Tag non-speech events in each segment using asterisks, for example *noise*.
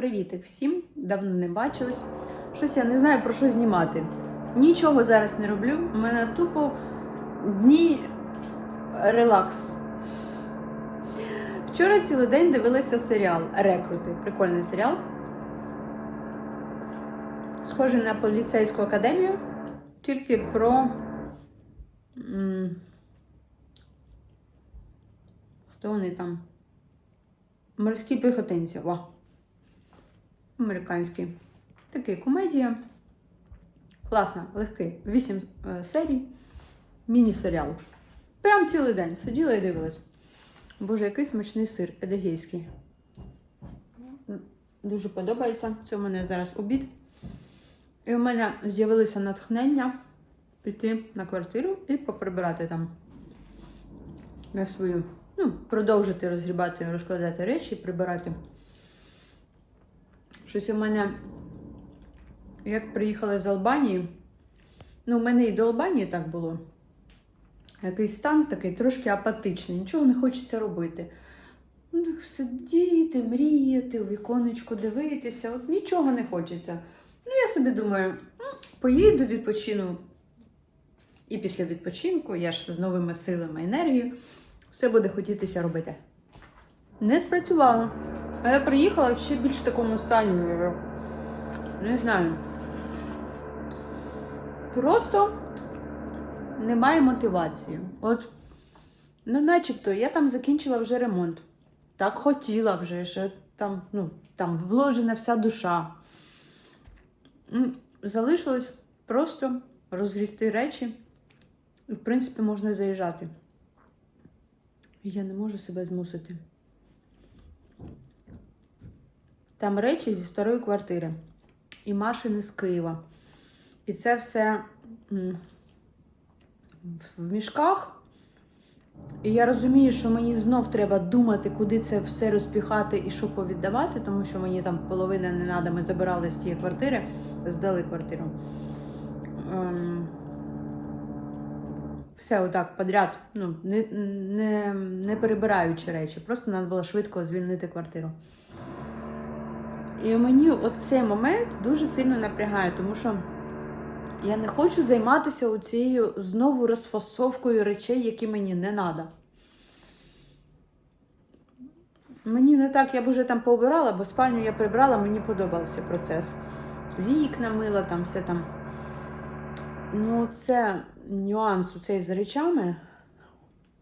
Привітик всім! Давно не бачились. Щось я не знаю про що знімати. Нічого зараз не роблю. У мене тупо дні релакс. Вчора цілий день дивилася серіал Рекрути. Прикольний серіал. Схожий на поліцейську академію, тільки про. Хто вони там? Морські піхотинці. Во. Американський. Такий комедія. Класно, легкий. Вісім е, серій. Міні-серіал. Прям цілий день сиділа і дивилась. Боже, який смачний сир едегейський. Дуже подобається. Це у мене зараз обід. І у мене з'явилося натхнення піти на квартиру і поприбирати там на свою. Ну, продовжити розгрібати, розкладати речі, прибирати. Щось у мене, як приїхала з Албанії, ну, у мене і до Албанії так було. Якийсь стан такий трошки апатичний, нічого не хочеться робити. Ну, сидіти, мріяти, у віконечко дивитися, от нічого не хочеться. Ну, я собі думаю, поїду, відпочину. І після відпочинку я ж з новими силами, енергією, все буде хотітися робити. Не спрацювало. А я приїхала ще більш в такому стані. Не знаю. Просто немає мотивації. От, ну, начебто, я там закінчила вже ремонт. Так хотіла вже, що там, ну, там вложена вся душа. Залишилось просто розгрісти речі. І, в принципі, можна заїжджати. Я не можу себе змусити. Там речі зі старої квартири. І машини з Києва. І це все в мішках. І я розумію, що мені знов треба думати, куди це все розпіхати і що повіддавати, тому що мені там половина не треба, ми забирали з тієї квартири, здали квартиру. Ем, все отак подряд, ну, не, не, не перебираючи речі. Просто треба було швидко звільнити квартиру. І мені оцей момент дуже сильно напрягає, тому що я не хочу займатися цією знову розфасовкою речей, які мені не треба. Мені не так, я б вже там пообирала, бо спальню я прибрала, мені подобався процес. Вікна мила, там все там. Ну, це нюанс у цей з речами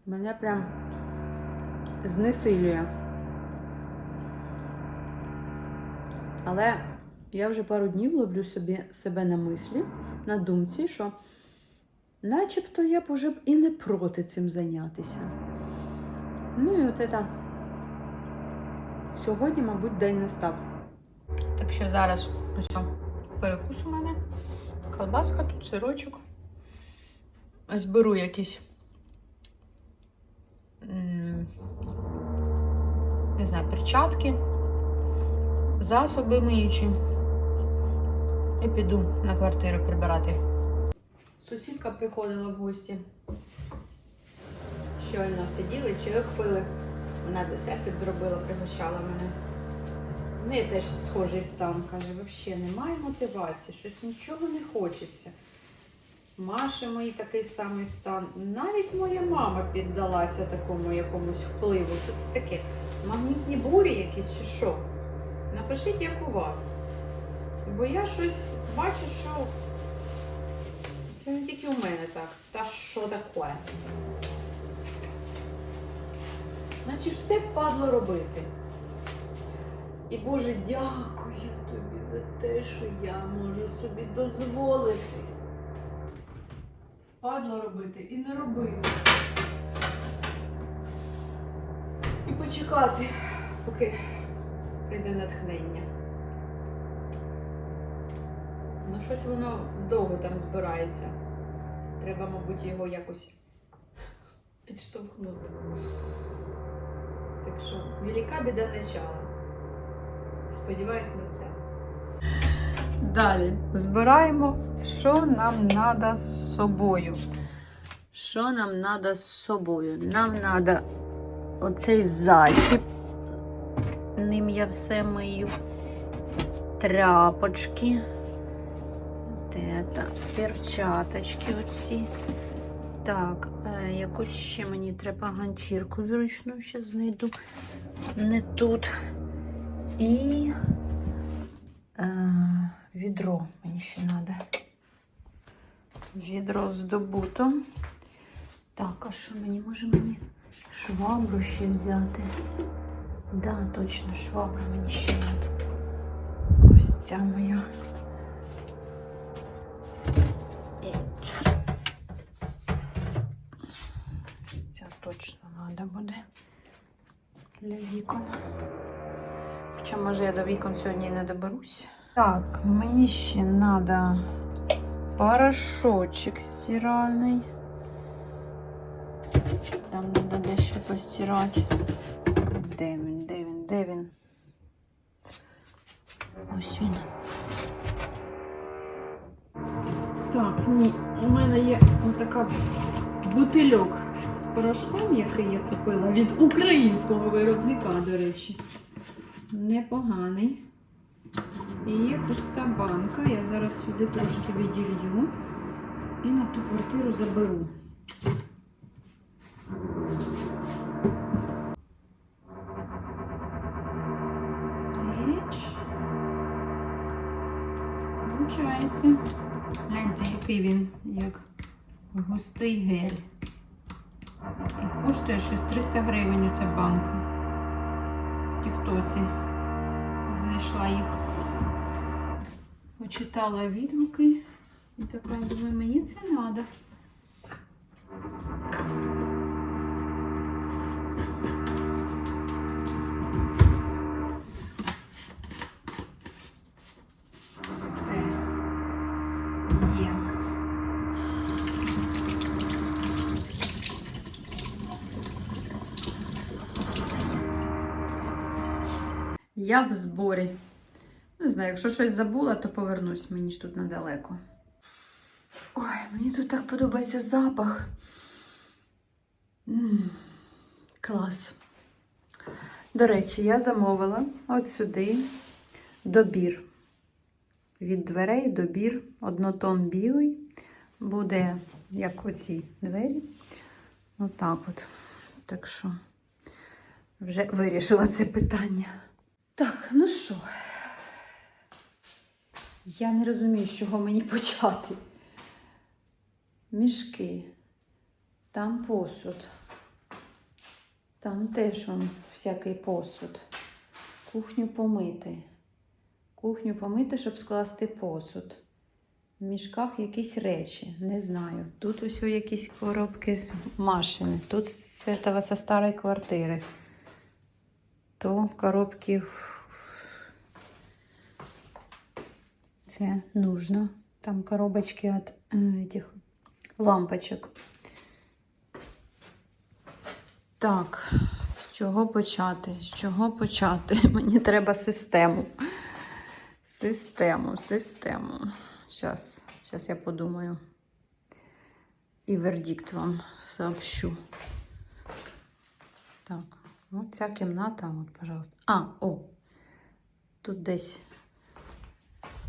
мене прям знесилює. Але я вже пару днів ловлю собі, себе на мислі, на думці, що начебто я б уже б і не проти цим зайнятися. Ну і от це сьогодні, мабуть, день настав. Так що зараз ось перекус у мене. Колбаска, тут сирочок. Ось беру якісь. Не знаю, перчатки, засоби миючі. І піду на квартиру прибирати. Сусідка приходила в гості. Щойно сиділи, чайок пили. Вона десертик зробила, пригощала мене. В неї теж схожий стан. Каже, взагалі немає мотивації, щось нічого не хочеться. Маші мої такий самий стан. Навіть моя мама піддалася такому якомусь впливу. Що це таке? Магнітні бурі якісь чи що? Напишіть, як у вас. Бо я щось бачу, що це не тільки у мене так. Та що таке? Значить, все впадло робити. І Боже, дякую тобі за те, що я можу собі дозволити. Впадло робити і не робити. І почекати, поки прийде натхнення. Ну, щось воно довго там збирається. Треба, мабуть, його якось підштовхнути. Так що, велика біда начала. Сподіваюсь на це. Далі збираємо, що нам треба з собою. Що нам треба з собою? Нам треба оцей засіб. Ним я все мию. тряпочки. Перчаточки оці. Так, е, якусь ще мені треба ганчірку зручну, ще знайду. Не тут. І е, відро мені ще треба. Відро здобуто. Так, а що мені? Може мені швабру ще взяти? Да, точно, швабру мені ще треба. Ось ця моя. Ось ця точно треба буде для вікон. Хоча, може, я до вікон сьогодні не доберусь. Так, мені ще треба порошочок стиральний. Там треба дещо постирати. Де він, де він, де він? Ось він. Так, ні, у мене є така бутильок з порошком, який я купила від українського виробника, до речі. Непоганий. І є пуста банка. Я зараз сюди трошки віділью і на ту квартиру заберу. Який він, як густий гель. І коштує щось 300 гривень ця банка. В Тіктоці. Знайшла їх. Почитала відгуки. І така, думаю, мені це треба. Я в зборі. Не знаю, якщо щось забула, то повернусь. Мені ж тут недалеко. Ой, мені тут так подобається запах. М, Клас. До речі, я замовила от сюди добір. Від дверей добір, однотон білий. Буде як оці двері. Отак от. Так що вже вирішила це питання. Так, ну що, я не розумію, з чого мені почати. Мішки, там посуд, там теж он всякий посуд. Кухню помити. Кухню помити, щоб скласти посуд. В мішках якісь речі, не знаю. Тут ось якісь коробки з машини. Тут з этого со старої квартири. То коробки Це нужно. Там коробочки от этих лампочок. Так, з чого почати? З чого почати? *laughs* Мені треба систему. Систему, систему. Зараз, зараз я подумаю. І вердикт вам сообщу. Так, от ця кімната, от, пожалуйста. А, о, тут десь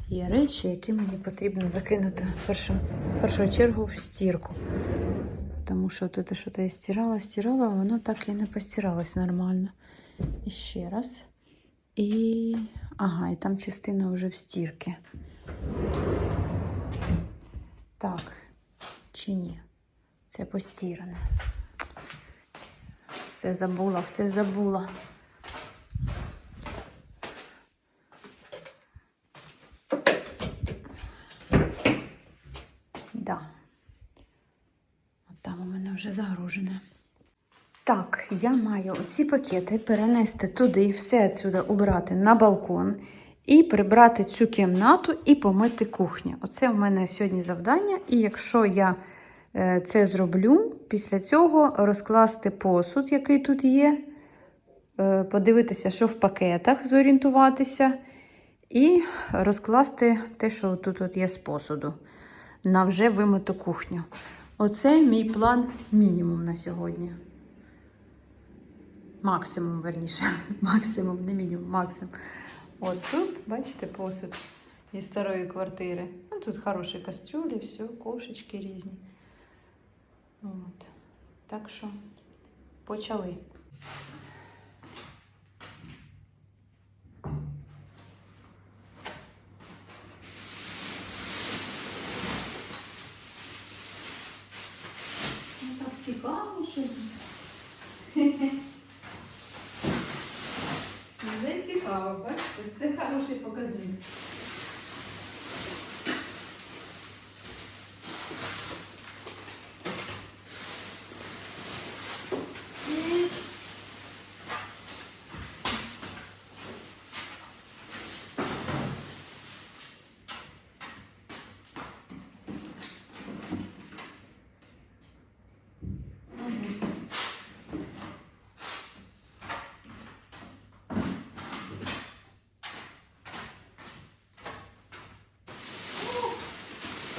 є речі, які мені потрібно закинути в першу, першу чергу в стірку. Тому що тут що я стирала, стирала, воно так і не постиралось нормально. І ще раз. І. Ага, і там частина вже в стірці. Так, чи ні? Це постіране. Все забула, все забула. Да. От там у мене вже загружене. Так, я маю оці пакети перенести туди, все відсюди убрати на балкон і прибрати цю кімнату і помити кухню. Оце в мене сьогодні завдання. І якщо я це зроблю, після цього розкласти посуд, який тут є, е, подивитися, що в пакетах, зорієнтуватися, і розкласти те, що тут от є з посуду на вже вимиту кухню. Оце мій план мінімум на сьогодні. Максимум, верніше. *laughs* Максимум, не мінімум, максимум. От тут, бачите, посуд зі старої квартири. Ну, тут хороші кастрюлі, все, кошечки різні. От. Так що почали. Ну так цікаво, що. Вже цікаво, бачите? Це хороший показник.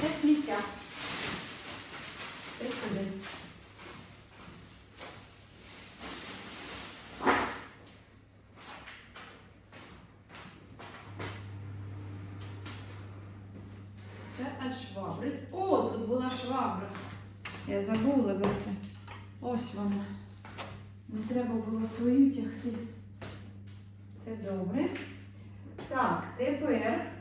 Це сміття. Це сюди. Це швабри. О, тут була швабра. Я забула за це. Ось вона. Не треба було свою тягти. Це добре. Так, тепер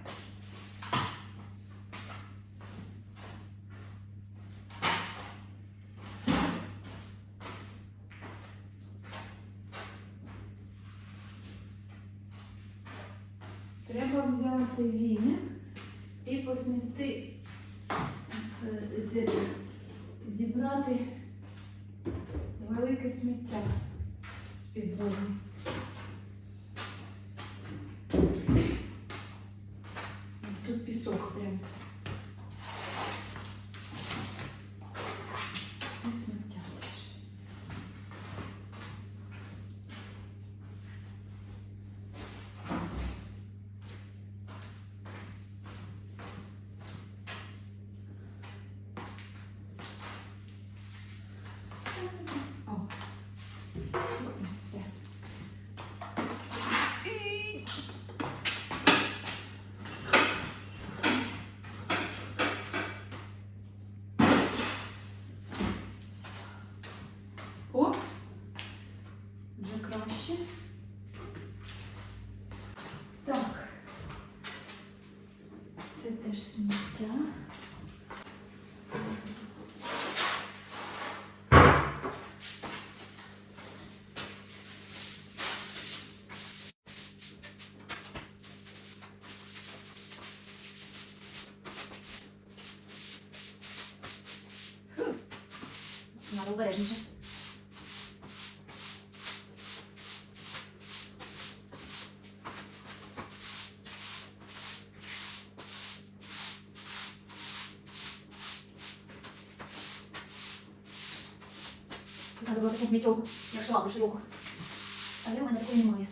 таку мітьолку, як швабру широку. Але в мене такої немає.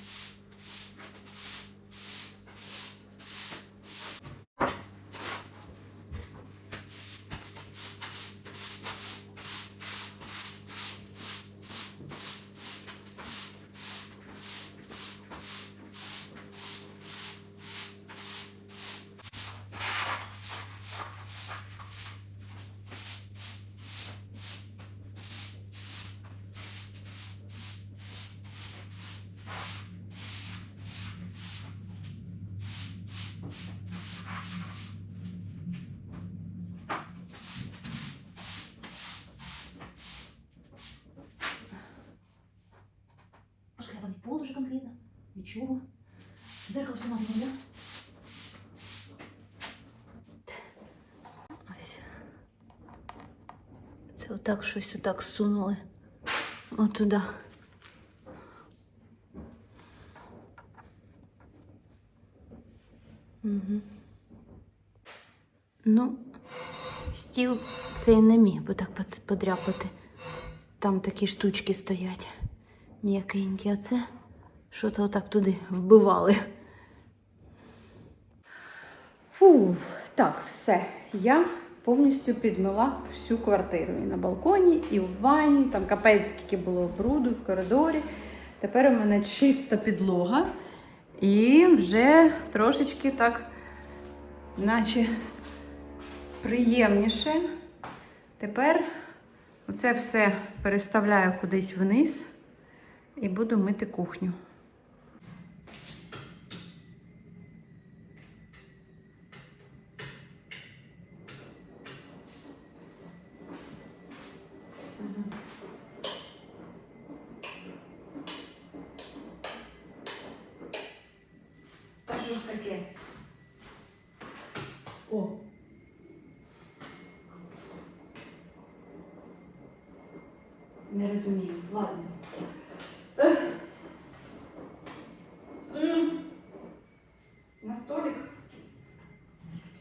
Нічого. Зеркало надо, да? Ось. Це отак щось отак сунули. Отуда. Угу. Ну, стіл цей не міг би так подряпати. Там такі штучки стоять. М'якенькі, а це що-то отак туди вбивали. Фу, так, все. Я повністю підмила всю квартиру. І на балконі, і в ванні. Там капець скільки було бруду в коридорі. Тепер у мене чиста підлога. І вже трошечки так, наче приємніше. Тепер оце все переставляю кудись вниз і буду мити кухню. Та що ж таке? О. Не розумію. Ладно. М. На столик.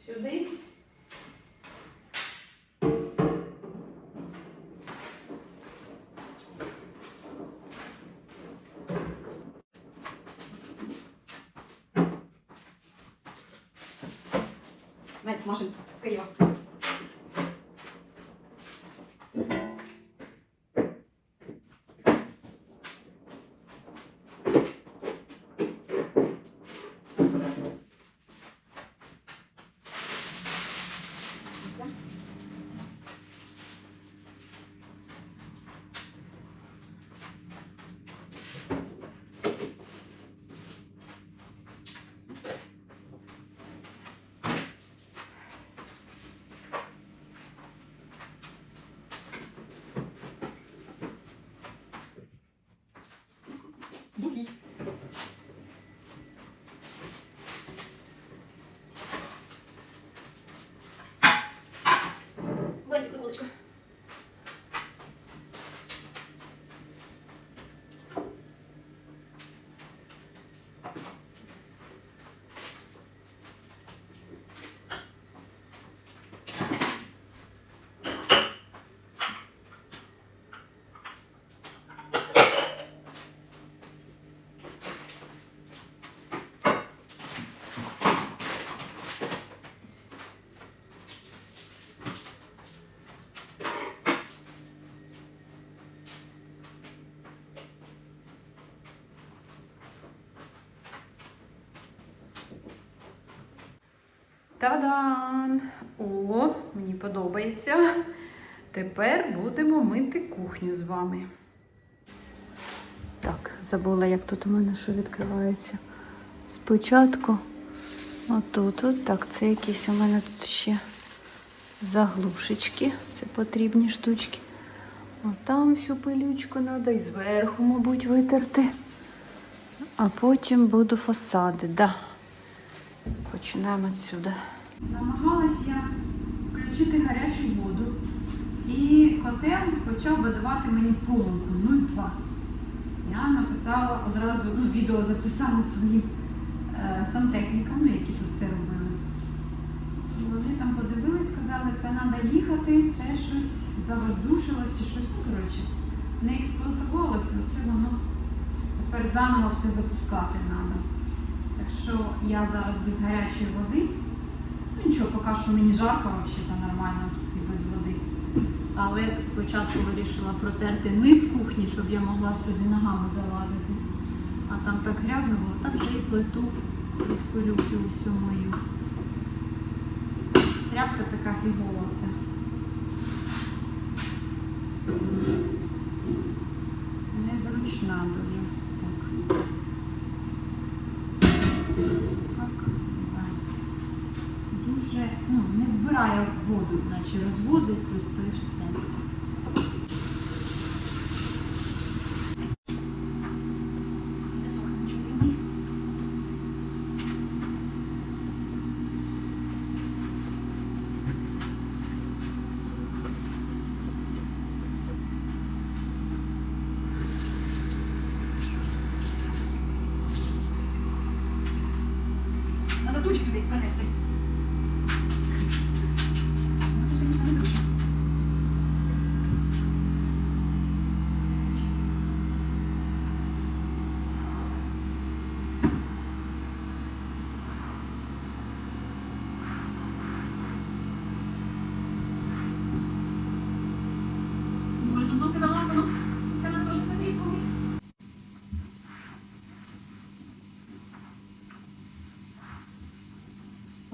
Сюди. Мать, машин, з Києва. Буки. Бантик, забулочка. Та-дам! О, мені подобається. Тепер будемо мити кухню з вами. Так, забула, як тут у мене що відкривається. Спочатку отут, от, так, це якісь у мене тут ще заглушечки. Це потрібні штучки. Отам всю пилючку треба і зверху, мабуть, витерти. А потім буду фасади. Да. Починаємо відсюди. Намагалась я включити гарячу воду, і котел почав видавати мені помилку 0,2. Я написала одразу, ну, відео записала своїм е, сантехнікам, ну, які тут все робили. І вони там подивились, сказали, це треба їхати, це щось завоздушилось чи щось, ну, коротше, не експлуатувалося, оце воно тепер заново все запускати треба. Що я зараз без гарячої води. Ну нічого, поки що мені жарко, взагалі нормально і без води. Але спочатку вирішила протерти низ кухні, щоб я могла сюди ногами залазити. А там так грязно було, так вже і плиту від пилюки усю мою. Тряпка така фігова це. Незручна дуже. Так, так. Дуже, ну, не вбирає воду, наче розвозить просто і все. Не сухо, нічого знімай. Надо стульчик сюди принести. Ну, Це ж, звісно, незручно. Може, тут це заламано? Це нам теж все слід зробить.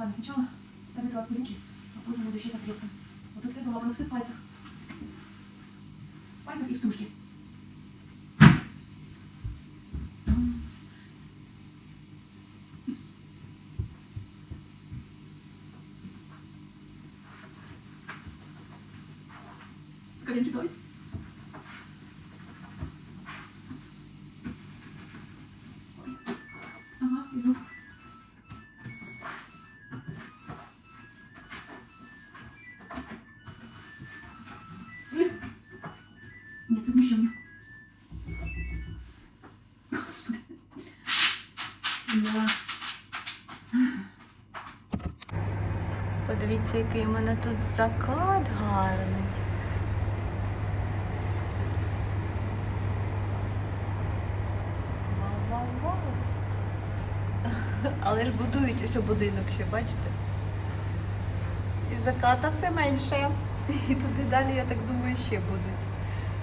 Ладно, сначала советую от руки, а потом буду со средством. Вот тут все залапано все в пальцах. В пальцах и в стружке. Да. Подивіться, який у мене тут закат гарний. Вау-вау-вау. Але ж будують ось будинок ще, бачите? І заката все менше. І туди далі, я так думаю, ще будуть.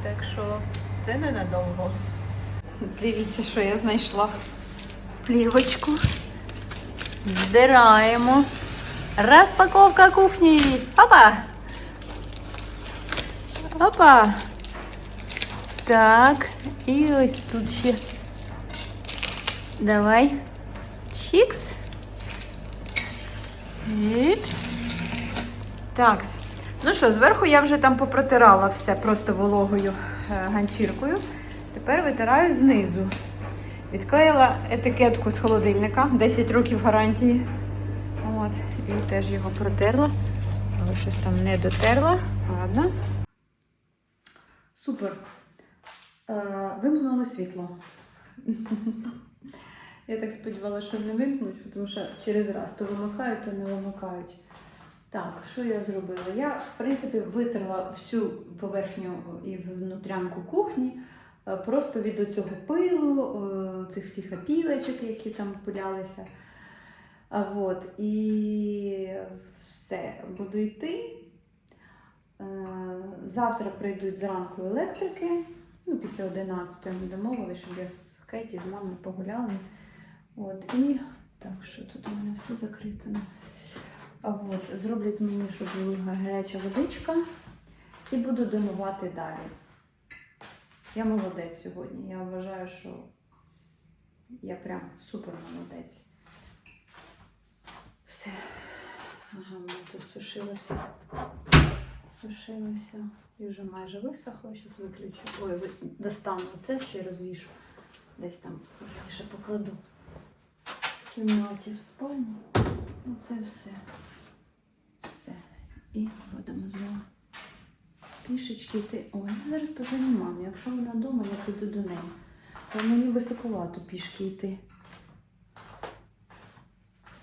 Так що це ненадовго. Дивіться, що я знайшла. Плівочку. Здираємо. Розпаковка кухні. Опа! Опа! Так, і ось тут ще. Давай. Чікс. Чіпс. Так. Ну що, зверху я вже там попротирала все просто вологою е, ганчіркою. Тепер витираю знизу. Відклеїла етикетку з холодильника, 10 років гарантії. От, і теж його протерла, але щось там не дотерла. Ладно. Супер. Е, вимкнули світло. Я так сподівалася, що не вимкнуть, тому що через раз то вимикають, то не вимикають. Так, що я зробила? Я, в принципі, витерла всю поверхню і внутрянку кухні, просто від цього пилу, е, цих всіх опілочок, які там пилялися. А, Вот, і все, буду йти. Е, Завтра прийдуть зранку електрики. Ну, після 11 ми домовилися, щоб я з Кеті, з мамою погуляла. От, і так, що тут у мене все закрито. От, зроблять мені, щоб була гаряча водичка, і буду домивати далі. Я молодець сьогодні. Я вважаю, що я прям супер молодець. Все. Ага, воно тут сушилося. Сушилося. І вже майже висохло. Зараз виключу. Ой, достану це ще розвішу. Десь там ще покладу. В кімнаті в спальні. Оце все. Все. І будемо знову. Пішечки йти. Ой, я зараз позвоню мамі. Якщо вона вдома, я піду до неї. Бо мені високовато пішки йти.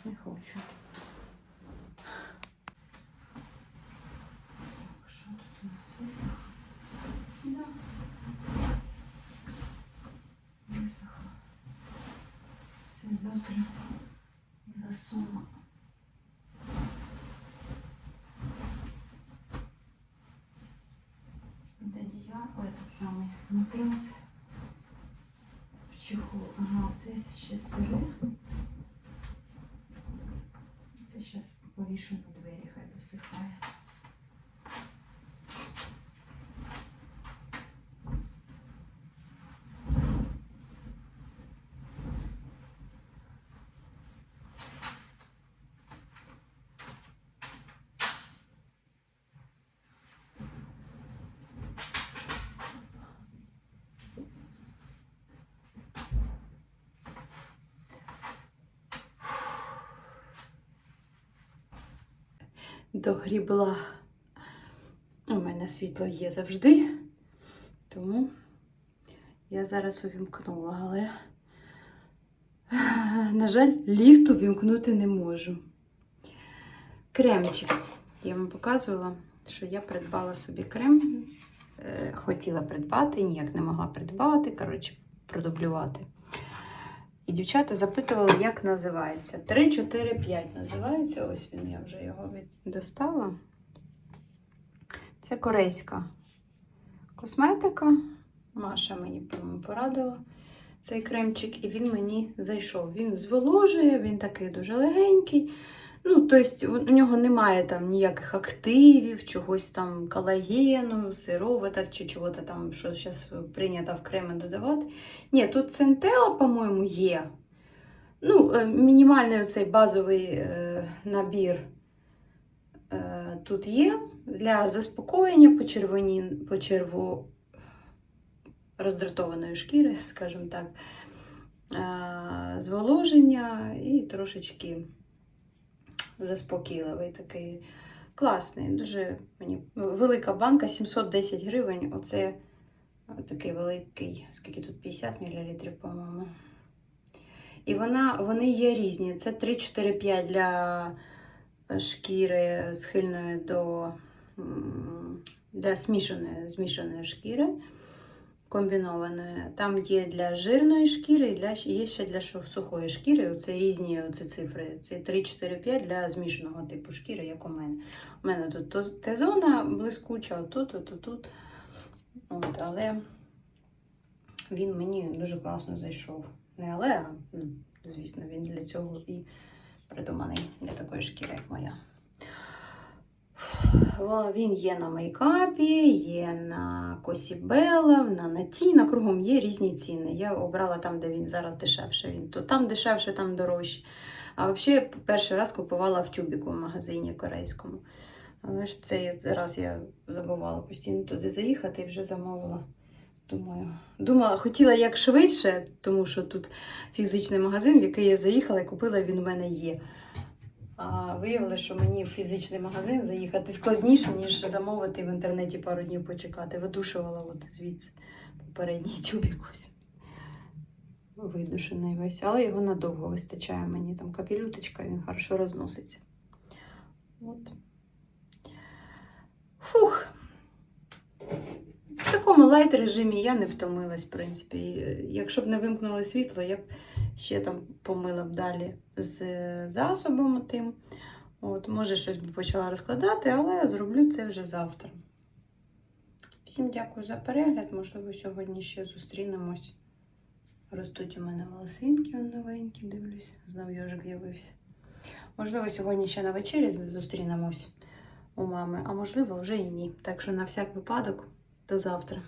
Не хочу. Так, що тут у нас висохло? Да. Висохло. Все завтра самий матрас в чехол. Ага, це ще сире. Це зараз повішу на двері, хай досихає. Догрібла. У мене світло є завжди, тому я зараз увімкнула, але, на жаль, ліфт увімкнути не можу. Кремчик. Я вам показувала, що я придбала собі крем. Е, Хотіла придбати, ніяк не могла придбати, коротше, продублювати. І дівчата запитували, як називається. 3, 4, 5 називається. Ось він, я вже його достала. Це корейська косметика. Маша мені порадила цей кремчик, і він мені зайшов. Він зволожує, він такий дуже легенький. Ну, тобто у нього немає там ніяких активів, чогось там колагену, сироваток чи чого-то там, що зараз прийнято в креми додавати. Ні, тут центела, по-моєму, є. Ну, е, мінімальний оцей базовий е, набір е, тут є для заспокоєння почервоні, почерво роздратованої шкіри, *laughs* скажімо так, е, зволоження і трошечки заспокійливий такий. Класний, дуже мені велика банка 710 гривень. Оце такий великий, скільки тут 50 мл, по-моєму. І вона, вони є різні. Це 3-4-5 для шкіри схильної до для смішаної, змішаної шкіри комбінованої. Там є для жирної шкіри і для, є ще для сухої шкіри. Це різні оці цифри. Це 3-4-5 для змішаного типу шкіри, як у мене. У мене тут Т-зона блискуча, отут, отут, тут. От, але він мені дуже класно зайшов. Не але, а, ну, звісно, він для цього і придуманий для такої шкіри, як моя. Він є на мейкапі, є на Косі Белла, на Наті, на кругом є різні ціни. Я обрала там, де він зараз дешевше. Він то там дешевше, там дорожче. А взагалі я перший раз купувала в тюбіку в магазині корейському. Але ж цей раз я забувала постійно туди заїхати і вже замовила. Думаю, думала, хотіла як швидше, тому що тут фізичний магазин, в який я заїхала і купила, він у мене є. Виявилося, що мені в фізичний магазин заїхати складніше, ніж замовити в інтернеті пару днів почекати. Видушувала от звідси попередній тюбік ось. Видушений весь, але його надовго вистачає мені. Там капелюточка, він хорошо розноситься. От. Фух. В такому лайт режимі я не втомилась, в принципі. Якщо б не вимкнули світло, я б ще там помила б далі з засобом тим. От, може, щось би почала розкладати, але зроблю це вже завтра. Всім дякую за перегляд. Можливо, сьогодні ще зустрінемось. Ростуть у мене волосинки новенькі, дивлюсь, знов йожик з'явився. Можливо, сьогодні ще на вечері зустрінемось у мами, а можливо, вже і ні. Так що на всяк випадок, до завтра.